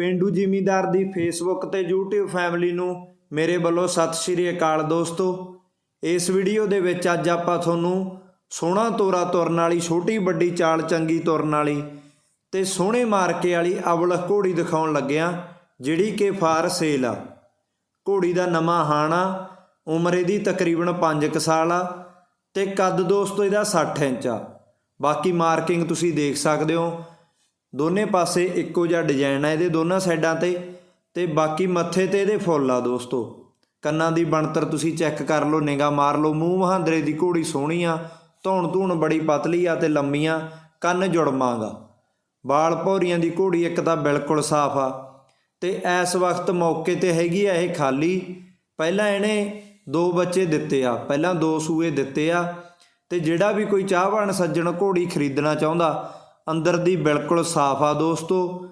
ਪਿੰਡੂ ਜ਼ਿਮੀਂਦਾਰ ਦੀ ਫੇਸਬੁੱਕ ਤੇ YouTube ਫੈਮਿਲੀ ਨੂੰ ਮੇਰੇ ਵੱਲੋਂ ਸਤਿ ਸ਼੍ਰੀ ਅਕਾਲ ਦੋਸਤੋ। ਇਸ ਵੀਡੀਓ ਦੇ ਵਿੱਚ ਅੱਜ ਆਪਾਂ ਤੁਹਾਨੂੰ ਸੋਹਣਾ ਤੋਰਾ ਤੁਰਨ ਵਾਲੀ, ਛੋਟੀ ਵੱਡੀ ਚਾਲ ਚੰਗੀ ਤੁਰਨ ਵਾਲੀ ਤੇ ਸੋਹਣੇ ਮਾਰਕੇ ਵਾਲੀ ਅਵਲਖ ਘੋੜੀ ਦਿਖਾਉਣ ਲੱਗਿਆ, ਜਿਹੜੀ ਕਿ ਫਾਰ ਸੇਲ ਆ। ਘੋੜੀ ਦਾ ਨਵਾਂ ਹਾਣਾ, ਉਮਰ ਇਹਦੀ ਤਕਰੀਬਨ 5 ਸਾਲ ਆ ਤੇ ਕੱਦ ਦੋਸਤੋ ਇਹਦਾ 60 ਇੰਚ ਆ। ਬਾਕੀ ਮਾਰਕਿੰਗ ਤੁਸੀਂ ਦੇਖ ਸਕਦੇ ਹੋ ਦੋਨੇ ਪਾਸੇ ਇੱਕੋ ਜਿਹਾ ਡਿਜ਼ਾਈਨ ਆ ਇਹਦੇ ਦੋਨਾਂ ਸਾਈਡਾਂ ਤੇ ਤੇ ਬਾਕੀ ਮੱਥੇ ਤੇ ਇਹਦੇ ਫੁੱਲ ਆ ਦੋਸਤੋ। ਕੰਨਾਂ ਦੀ ਬਣਤਰ ਤੁਸੀਂ ਚੈੱਕ ਕਰ ਲਓ ਨਿਗਾ ਮਾਰ ਲਓ, ਮੂੰਹ ਮਹਾਂਦਰੇ ਦੀ ਘੋੜੀ ਸੋਹਣੀ ਆ, ਧੌਣ ਧੂਣ ਬੜੀ ਪਤਲੀ ਆ ਤੇ ਲੰਮੀਆਂ ਕੰਨ ਜੁੜਮਾਂਗਾ ਬਾਲ ਭੌਰੀਆਂ ਦੀ ਘੋੜੀ ਇੱਕ ਤਾਂ ਬਿਲਕੁਲ ਸਾਫ਼ ਆ, ਤੇ ਇਸ ਵਕਤ ਮੌਕੇ ਤੇ ਹੈਗੀ ਆ ਇਹ ਖਾਲੀ। ਪਹਿਲਾਂ ਇਹਨੇ ਦੋ ਬੱਚੇ ਦਿੱਤੇ ਆ, ਪਹਿਲਾਂ ਦੋ ਸੂਏ ਦਿੱਤੇ ਆ, ਤੇ ਜਿਹੜਾ ਵੀ ਕੋਈ ਚਾਹਵਾਨ ਸੱਜਣ ਘੋੜੀ ਖਰੀਦਣਾ ਚਾਹੁੰਦਾ ਅੰਦਰ ਦੀ ਬਿਲਕੁਲ ਸਾਫ਼ ਆ ਦੋਸਤੋ,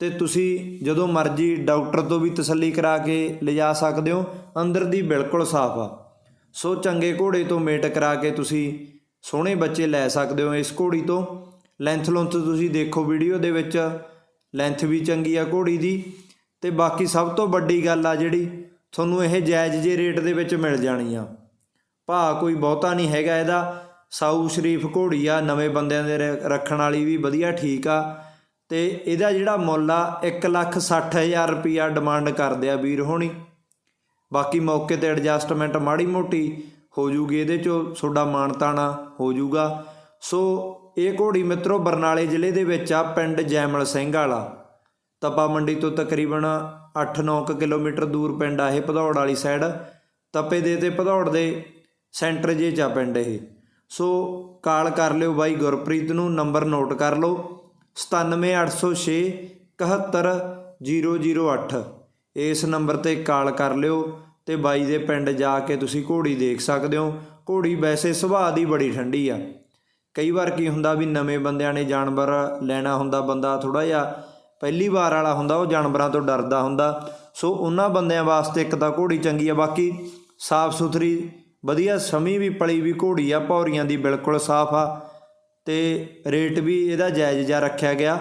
ਤੇ ਤੁਸੀਂ ਜਦੋਂ ਮਰਜ਼ੀ ਡਾਕਟਰ ਤੋਂ ਵੀ ਤਸੱਲੀ ਕਰਾ ਕੇ ਲਿਜਾ ਸਕਦੇ ਹੋ, ਅੰਦਰ ਦੀ ਬਿਲਕੁਲ ਸਾਫ਼ ਆ। ਸੋ ਚੰਗੇ ਘੋੜੇ ਤੋਂ ਮੇਟ ਕਰਾ ਕੇ ਤੁਸੀਂ ਸੋਹਣੇ ਬੱਚੇ ਲੈ ਸਕਦੇ ਹੋ ਇਸ ਘੋੜੀ ਤੋਂ। ਲੈਂਥ ਲੁੰਥ ਤੁਸੀਂ ਦੇਖੋ ਵੀਡੀਓ ਦੇ ਵਿੱਚ ਲੈਂਥ ਵੀ ਚੰਗੀ ਆ ਘੋੜੀ ਦੀ। ਤੇ ਬਾਕੀ ਸਭ ਤੋਂ ਵੱਡੀ ਗੱਲ ਆ ਜਿਹੜੀ, ਤੁਹਾਨੂੰ ਇਹ ਜਾਇਜ਼ ਜੇ ਰੇਟ ਦੇ ਵਿੱਚ ਮਿਲ ਜਾਣੀ ਆ। ਭਾਅ ਕੋਈ ਬਹੁਤਾ ਨਹੀਂ ਹੈਗਾ ਇਹਦਾ। ਸਾਊ ਸ਼ਰੀਫ ਘੋੜੀ ਆ ਨਵੇਂ ਬੰਦਿਆਂ ਦੇ ਰੱਖਣ ਵਾਲੀ ਵੀ ਵਧੀਆ ਠੀਕ ਆ। ਤੇ ਇਹਦਾ ਜਿਹੜਾ ਮੁੱਲ ਆ 160000 ਰੁਪਿਆ ਡਿਮਾਂਡ ਕਰਦੇ ਆ ਵੀਰ ਹੋਣੀ। ਬਾਕੀ ਮੌਕੇ ਤੇ ਐਡਜਸਟਮੈਂਟ ਮਾੜੀ ਮੋਟੀ ਹੋ ਜੂਗੀ ਇਹਦੇ ਚੋਂ, ਤੁਹਾਡਾ ਮਾਨਤਾਣਾ ਹੋ ਜੂਗਾ। ਸੋ ਇਹ ਘੋੜੀ ਮਿੱਤਰੋ ਬਰਨਾਲੇ ਜ਼ਿਲ੍ਹੇ ਦੇ ਵਿੱਚ ਆ, ਪਿੰਡ ਜੈਮਲ ਸਿੰਘ ਵਾਲਾ। ਤਪਾ ਮੰਡੀ ਤੋਂ ਤਕਰੀਬਨ 8-9 ਕਿਲੋਮੀਟਰ ਦੂਰ ਪਿੰਡ ਆ ਇਹ, ਭਦੌੜ ਵਾਲੀ ਸਾਈਡ ਤਪੇ ਦੇ ਤੇ ਭਦੌੜ ਦੇ ਸੈਂਟਰ ਜੇ ਚ ਆ ਪਿੰਡ ਇਹ। ਸੋ ਕਾਲ ਕਰ ਲਿਓ ਬਾਈ ਗੁਰਪ੍ਰੀਤ ਨੂੰ, ਨੰਬਰ ਨੋਟ ਕਰ ਲਓ। 97806 71008 ਇਸ ਨੰਬਰ ਤੇ ਕਾਲ ਕਰ ਲਿਓ ਤੇ ਬਾਈ ਦੇ ਪਿੰਡ ਜਾ ਕੇ ਤੁਸੀਂ ਘੋੜੀ ਦੇਖ ਸਕਦੇ ਹੋ। ਘੋੜੀ ਵੈਸੇ ਸੁਭਾਅ ਦੀ ਬੜੀ ਠੰਡੀ ਆ। ਕਈ ਵਾਰ ਕੀ ਹੁੰਦਾ ਵੀ ਨਵੇਂ ਬੰਦਿਆਂ ਨੇ ਜਾਨਵਰ ਲੈਣਾ ਹੁੰਦਾ ਬੰਦਾ ਥੋੜਾ ਜਿਹਾ, ਪਹਿਲੀ ਵਾਰ ਵਾਲਾ ਹੁੰਦਾ, ਉਹ ਜਾਨਵਰਾਂ ਤੋਂ ਡਰਦਾ ਹੁੰਦਾ। ਸੋ ਉਹਨਾਂ ਬੰਦਿਆਂ ਵਾਸਤੇ ਇੱਕ ਤਾਂ ਘੋੜੀ ਚੰਗੀ ਆ, ਬਾਕੀ ਸਾਫ਼ ਸੁਥਰੀ ਵਧੀਆ ਸਮੀ ਵੀ ਪਲੀ ਵੀ ਘੋੜੀ ਆ, ਭੌਰੀਆਂ ਦੀ ਬਿਲਕੁਲ ਸਾਫ਼ ਆ ਤੇ ਰੇਟ ਵੀ ਇਹਦਾ ਜਾਇਜ਼ ਜਿਹਾ ਰੱਖਿਆ ਗਿਆ।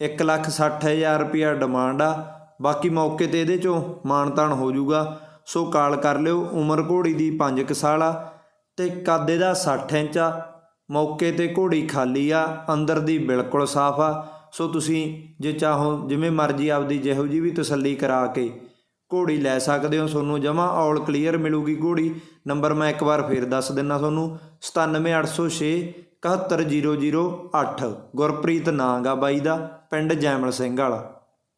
160000 ਰੁਪਿਆ ਡਿਮਾਂਡ ਆ। ਬਾਕੀ ਮੌਕੇ ਤੇ ਇਹਦੇ ਚੋਂ ਮਾਨਤਾਨ ਹੋ ਜਾਊਗਾ। ਸੋ ਕਾਲ ਕਰ ਲਿਓ, ਉਮਰ ਘੋੜੀ ਦੀ 5 ਸਾਲ ਆ ਤੇ ਕੱਦ ਇਹਦਾ 60 ਇੰਚ ਆ। ਮੌਕੇ ਤੇ ਘੋੜੀ ਖਾਲੀ ਆ, ਅੰਦਰ ਦੀ ਬਿਲਕੁਲ ਸਾਫ਼ ਆ। ਸੋ ਤੁਸੀਂ ਜੇ ਚਾਹੋ, ਜਿਵੇਂ ਮਰਜ਼ੀ ਆਪਦੀ ਜਿਹੋ ਜੀ ਵੀ ਤਸੱਲੀ ਕਰਾ ਕੇ ਘੋੜੀ ਲੈ ਸਕਦੇ ਹੋ ਤੁਹਾਨੂੰ, ਜਮਾ ਆਲ ਕਲੀਅਰ ਮਿਲੂਗੀ ਘੋੜੀ। ਨੰਬਰ ਮੈਂ ਇੱਕ ਵਾਰ ਫੇਰ ਦੱਸ ਦਿੰਨਾ ਤੁਹਾਨੂੰ 97806 71008 ਗੁਰਪ੍ਰੀਤ ਨਾਂਗਾ ਬਾਈ ਦਾ, ਪਿੰਡ ਜੈਮਲ ਸਿੰਘ ਵਾਲਾ।